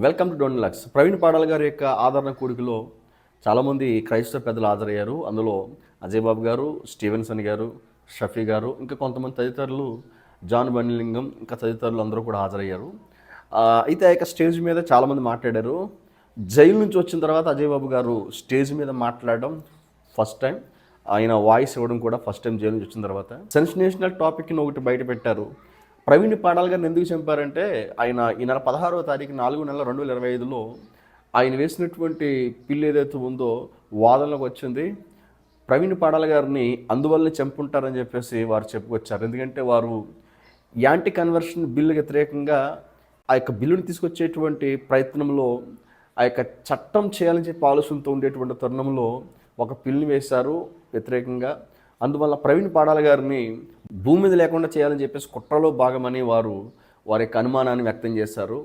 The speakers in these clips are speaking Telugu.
వెల్కమ్ టు డోన్ లక్స్ ప్రవీణ్ పాడాల్ గారి యొక్క ఆదరణ కూడికలో చాలామంది క్రైస్తవ పెద్దలు హాజరయ్యారు. అందులో అజయ్ బాబు గారు స్టీవెన్సన్ గారు షఫీ గారు ఇంకా కొంతమంది తదితరులు జాన్ బండిలింగం ఇంకా తదితరులు అందరూ కూడా హాజరయ్యారు. అయితే ఆ యొక్క స్టేజ్ మీద చాలామంది మాట్లాడారు. జైలు నుంచి వచ్చిన తర్వాత అజయ్ బాబు గారు స్టేజ్ మీద మాట్లాడడం ఫస్ట్ టైం ఆయన వాయిస్ ఇవ్వడం కూడా ఫస్ట్ టైం జైలు నుంచి వచ్చిన తర్వాత. సెన్సేషనల్ టాపిక్ని ఒకటి బయట పెట్టారు. ప్రవీణ్ పాడాల్ గారిని ఎందుకు చంపారంటే ఆయన ఈ నెల పదహారవ తారీఖు నాలుగు నెల రెండు వేల ఇరవై ఐదులో ఆయన వేసినటువంటి పిల్లు ఏదైతే ఉందో వాదనలోకి వచ్చింది. ప్రవీణ్ పాడాల్ గారిని అందువల్లనే చంపుంటారని చెప్పేసి వారు చెప్పుకొచ్చారు. ఎందుకంటే వారు యాంటీ కన్వర్షన్ బిల్లు వ్యతిరేకంగా ఆ యొక్క బిల్లుని తీసుకొచ్చేటువంటి ప్రయత్నంలో ఆ యొక్క చట్టం చేయాలని చెప్పి ఆలోచనతో ఉండేటువంటి తరుణంలో ఒక పిల్లుని వేశారు. వ్యతిరేకంగా అందువల్ల ప్రవీణ్ పాడాల గారిని భూమి మీద లేకుండా చేయాలని చెప్పేసి కుట్రలో భాగమని వారు వారి యొక్క అనుమానాన్ని వ్యక్తం చేశారు.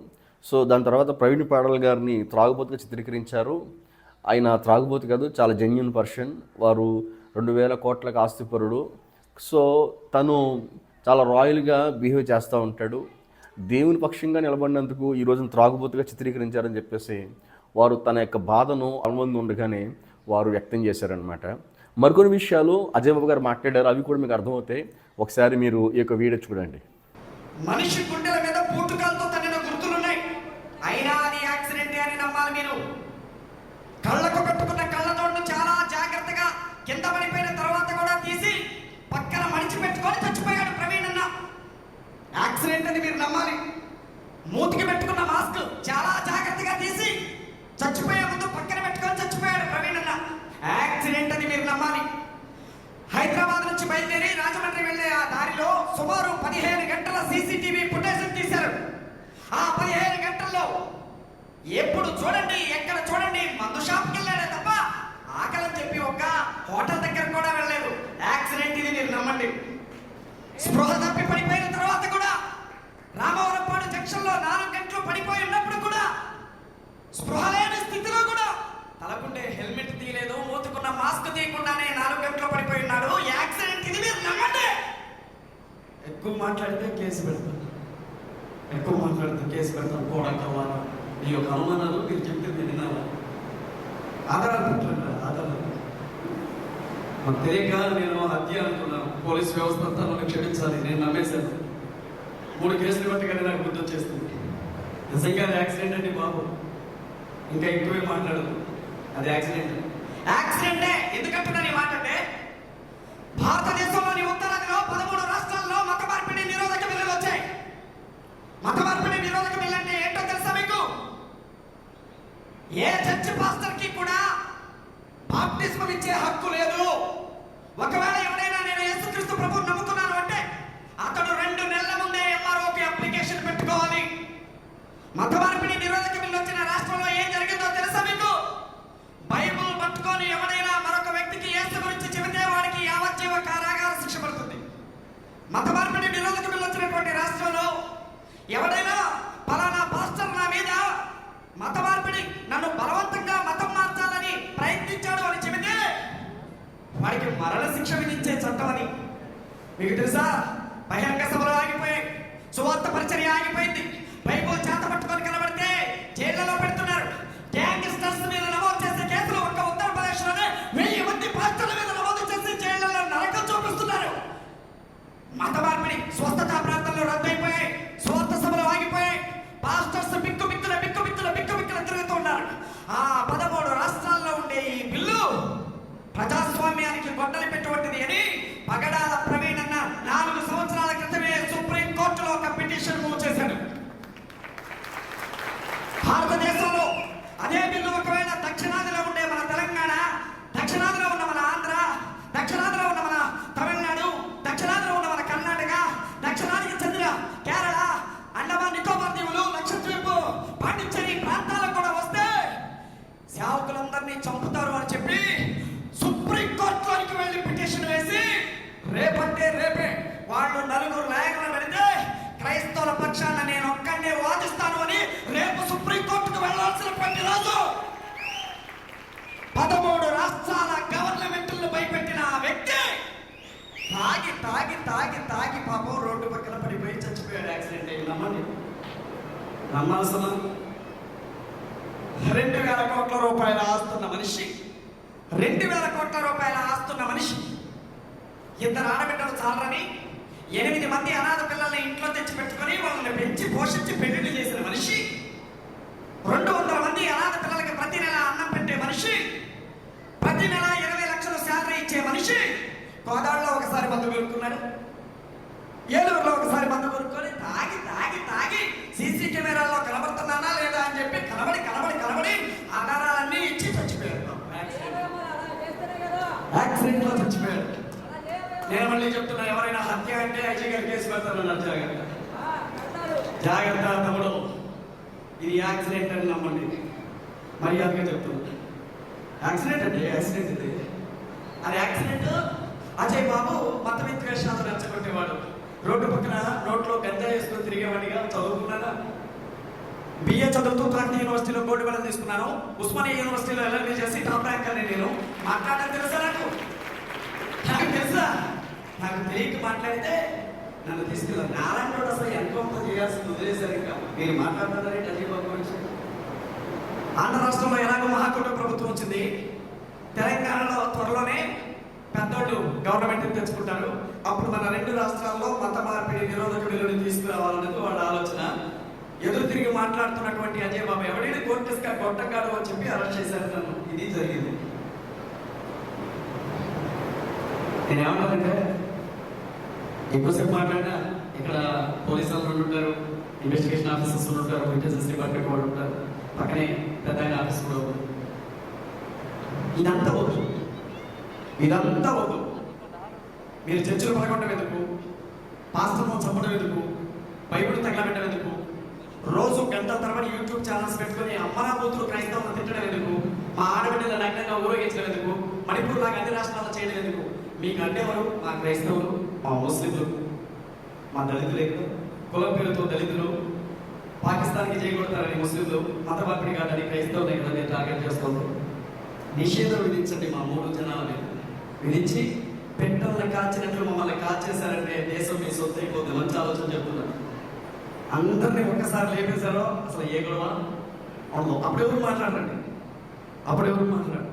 సో దాని తర్వాత ప్రవీణ్ పాడాల గారిని త్రాగుబోతుగా చిత్రీకరించారు. ఆయన త్రాగుబోతు కాదు చాలా జెన్యున్ పర్సన్ వారు రెండు వేల కోట్లకు ఆస్తిపరుడు. సో తను చాలా రాయల్గా బిహేవ్ చేస్తూ ఉంటాడు. దేవుని పక్షంగా నిలబడినందుకు ఈ రోజున త్రాగుబోతుగా చిత్రీకరించారని చెప్పేసి వారు తన యొక్క బాధను అనుబంధం ఉండగానే వారు వ్యక్తం చేశారనమాట మరికొన్ని విషయాలు అజయ్ బాబు గారు మాట్లాడారు అవి కూడా మీకు అర్థమవుతాయి. ఒకసారి మీరు ఈ యొక్క వీడియో చూడండి. మనిషి గుండెల మీద పూటుకాలతో తగిన గుర్తులున్నాయి. అయినా అది యాక్సిడెంటే అని నమ్మాలి మీరు. కళ్ళకు పెట్టుకున్న కళ్ళతోడు చాలా జాగ్రత్తగా కింద పడిపోయిన తర్వాత కూడా తీసి పక్కన మడిచి పెట్టుకొని చచ్చిపోయాడు ప్రవీణ్ అన్న. యాక్సిడెంట్ అని మీరు నమ్మాలి. మూతికి పెట్టుకున్న మాస్క్ చాలా జాగ్రత్తగా తీసి చచ్చిపోయే ముందు పక్కన పెట్టుకొని చచ్చిపోయాడు ప్రవీణ్ అన్న యాక్సిడెంట్ అని మీరు నమ్మాలి హైదరాబాద్ నుంచి బయలుదేరి రాజమండ్రి వెళ్ళే ఆ దారిలో సుమారు పదిహేను గంటల సీసీటీవీ ఫుటేజ్ తీశారు. ఆ పదిహేను గంటల్లో ఎప్పుడు చూడండి ఎక్కడ చూడండి మందు షాప్కి వెళ్ళాడే తప్ప ఆకలని చెప్పి ఒక హోటల్ దగ్గర కూడా వెళ్ళలేదు. యాక్సిడెంట్ ఇది మీరు నమ్మండి స్పృహ తప్పి పడిపోయిన తర్వాత కూడా రామవరంపాడు జంక్షన్లో నాలుగు గంటలు పడిపోయి ఉన్నప్పుడు కూడా స్పృహ లేని స్థితిలో కూడా తలకుండే హెల్మెట్ తీయలేదు మూతుకున్న మాస్క్ తీయకుండానే నాలుగు గంటలు పడిపోయి ఉన్నాడు యాక్సిడెంట్ ఇది మీరు నమ్మండి ఎక్కువ మాట్లాడితే కేసు పెడతాం. ఎక్కువ మాట్లాడితే కేసు పెడతాం. కూడా కావాలి నీ యొక్క అనుమానాలు మీరు చెప్తే వినాలి? ఆధారాలు పెట్టండి ఆధారాలు. మాకు తెలియక నేను హత్య అనుకున్నాను. పోలీస్ వ్యవస్థ అంతా నన్ను క్షమించాలి. నేను నమ్మేశాను. మూడు కేసులు బట్టి నాకు గుర్తు వచ్చేస్తుంది నిజంగా అది యాక్సిడెంట్ అండి బాబు. ఇంకా ఎక్కువే మాట్లాడదు. అది యాక్సిడెంట్. యాక్సిడెంటే? ఎందుకంటే నీ మాట అంటే భారతదేశంలోని ఉత్తరాదిలో పదమూడు రాష్ట్రాల్లో మత మార్పిడి నిరోధక బిల్లులు వచ్చాయి మత మార్పిడి నిరోధక బిల్లు అంటే ఏంటో తెలుసా మీకు ఏ చర్చ్ పాస్టర్కి కూడా బాప్టిజం ఇచ్చే హక్కు లేదు. ఒకవేళ ఎవరైనా నేను యేసుక్రీస్తు ప్రభు నమ్ముతున్నాను అంటే అతడు రెండు నెలల ముందే ఎంఆర్ఓకి అప్లికేషన్ పెట్టుకోవాలి. మత మార్పిడి నిరోధక బిల్లు వచ్చిన రాష్ట్రంలో ఏం జరిగిందో తెలుసా మీకు? బైబుల్ పట్టుకొని ఎవరైనా మరొక వ్యక్తికి యేసు గురించి చెబితే వాడికి యావజ్జీవ కారాగార శిక్ష పడుతుంది. మత మార్పిడి నిరోధక బిల్లు వచ్చినటువంటి రాష్ట్రంలో ఎవరైనా వాడికి మరణ శిక్ష విధించే చట్టం అని మీకు తెలుసా? బహిరంగ సభలు ఆగిపోయాయి. సువార్త పరిచర్య ఆగిపోయింది. బైబుల్ చేత పట్టుకొని కనబడితే జైళ్ళలో పెడుతున్నారు. గ్యాంగ్స్టర్స్ మీద నమోదు చేసే కేసులు ఒక్క ఉత్తరప్రదేశ్లోనే వెయ్యి మంది పాస్టర్ల మీద నమోదు చేసి జైళ్ళలో నరకం చూపిస్తున్నారు. మత మార్పిడి స్వస్థత ప్రాంతంలో రద్దయిపోయాయి. స్వార్థ సభలు ఆగిపోయాయి. పాస్టర్స్ బిక్కు బిక్కుల బిక్కు బిక్కుల బిక్కు బిక్కుల తిరుగుతూ ఉన్నారు. ఆ పదమూడు రాష్ట్రాల్లో ఉండే ఈ బిల్లు ప్రజా వెళ్ళాల్సిన పదమూడు రాష్ట్రాల గవర్నమెంట్లను భయపెట్టిన ఆ వ్యక్తి తాగి తాగి తాగి తాగి పాపం రోడ్డు పక్కన పడిపోయి చచ్చిపోయాడు యాక్సిడెంట్ అయ్యి నమ్మండి? నమ్మాల్సిన రెండు వేల కోట్ల రూపాయల ఆస్తున్న మనిషి రెండు వేల కోట్ల రూపాయల ఆస్తున్న మనిషి ఇద్దరు ఆడబిడ్డలు చాలరని ఎనిమిది మంది అనాథ పిల్లల్ని ఇంట్లో తెచ్చి పెట్టుకొని వాళ్ళని పెంచి పోషించి పెళ్ళిళ్ళు చేసిన మనిషి రెండు వందల మంది అనాథ పిల్లలకి ప్రతి నెల అన్నం పెట్టే మనిషి ప్రతి నెల ఇరవై లక్షలు శాలరీ ఇచ్చే మనిషి గోదావరిలో ఒకసారి మందు కొనుక్కున్నాడు ఏలూరులో ఒకసారి మందు కొనుక్కొని తాగి తాగి తాగి సీసీ కెమెరాల్లో కనబడుతున్నానా లేదా అని చెప్పి కనబడి కనబడి కనబడి ఆధారాలన్నీ ఇచ్చి చచ్చిపోయాడు యాక్సిడెంట్లో చచ్చిపోయాడు నేను మళ్ళీ చెప్తున్నా ఎవరైనా హత్య అంటే ఐజీ గారు కేసు పెడతానన్నారు జాగ్రత్త. జాగ్రత్త తమ్ముడు. ఇది యాక్సిడెంట్ అని నమ్మండి. మర్యాదగా చెప్తున్నా. యాక్సిడెంట్ అండి యాక్సిడెంట్ ఇది? అది యాక్సిడెంట్ అజయ్ బాబు మత విద్వేషాలు రెచ్చగొట్టేవాడు. రోడ్డు పక్కన నోట్లో గంజా వేసుకొని తిరిగేవాడిగా చదువుకున్నానా బిఏ చదువుతూ కాకతీయ యూనివర్సిటీలో గోల్డ్ మెడల్ తీసుకున్నాను. ఉస్మానియా యూనివర్సిటీలో ఎల్ఎల్బీ చేసి టాప్ ర్యాంక్ అని నేను. మాట్లాడడం తెలుసా నాకు? నాకు తెలుసా? నాకు తెలియక మాట్లాడితే నన్ను తీసుకెళ్ళాను నారాయణ రోడ్ అసలు ఎన్కౌంటర్ చేయాల్సింది వదిలేశారు ఇంకా. మీరు మాట్లాడుతున్నారంటే అజయ్ బాబు గురించి. ఆంధ్ర రాష్ట్రంలో ఎలాగో మహాకూట ప్రభుత్వం వచ్చింది. తెలంగాణలో త్వరలోనే పెద్దోళ్ళు గవర్నమెంట్ తెచ్చుకుంటారు. అప్పుడు మన రెండు రాష్ట్రాల్లో మత మార్పిడి నిరోధక బిల్లుని తీసుకురావాలన్నది వాళ్ళ ఆలోచన. ఎదురు తిరిగి మాట్లాడుతున్నటువంటి అజయ్ బాబు ఎవడైనా కోర్టుస్గా గొట్టగాడు అని చెప్పి అరెస్ట్ చేశారు నన్ను. ఇది జరిగింది. నేను ఏమంటానంటే ఎక్కువసేపు మాట్లాడినా ఇక్కడ పోలీసు వాళ్ళు ఉంటారు ఇన్వెస్టిగేషన్ ఆఫీసర్స్ ఉంటారు ఇంటెలిజెన్స్ డిపార్ట్మెంట్ వాళ్ళు ఉంటారు. పక్కనే పెద్ద ఆయన ఆఫీస్ కూడా ఉంది. ఇదంతా వద్దు. ఇదంతా వద్దు. మీరు చర్చలు పడగొట్టడం ఎందుకు? పాస్టర్ను చంపడం ఎందుకు? బైబిల్ తగలబెట్టడం ఎందుకు? రోజు గంట తర్వాత యూట్యూబ్ ఛానల్స్ పెట్టుకొని అమ్మనా కూతురు తిట్టడం ఎందుకు? మా ఆడబిడ్డల నగ్నంగా ఊరేగించడం ఎందుకు? మణిపూర్ లాగా అన్ని రాష్ట్రాల్లో చేయడం ఎందుకు? మీకు అంటే ఎవరు మా క్రైస్తవులు మా ముస్లింలు. మా దళితులు. ఎక్కువ కులం పేరుతో దళితులు పాకిస్తాన్కి చేయకూడతారని ముస్లింలు మతమార్పిడి కాదని క్రైస్తవులు ఇక్కడ మీరు టార్గెట్ చేస్తుంది. నిషేధం విధించండి మా మూడు జనాల మీద విధించి పెట్టలను కాచినట్లు మమ్మల్ని కాచేశారంటే దేశం మీ సొత్తు అయిపోతుంది మంచి ఆలోచన చెప్తున్నాను అందరినీ ఒక్కసారి లేపేశారో? అసలు ఏ గొడవ? అవును అప్పుడు ఎవరు మాట్లాడరండి? అప్పుడు ఎవరు మాట్లాడండి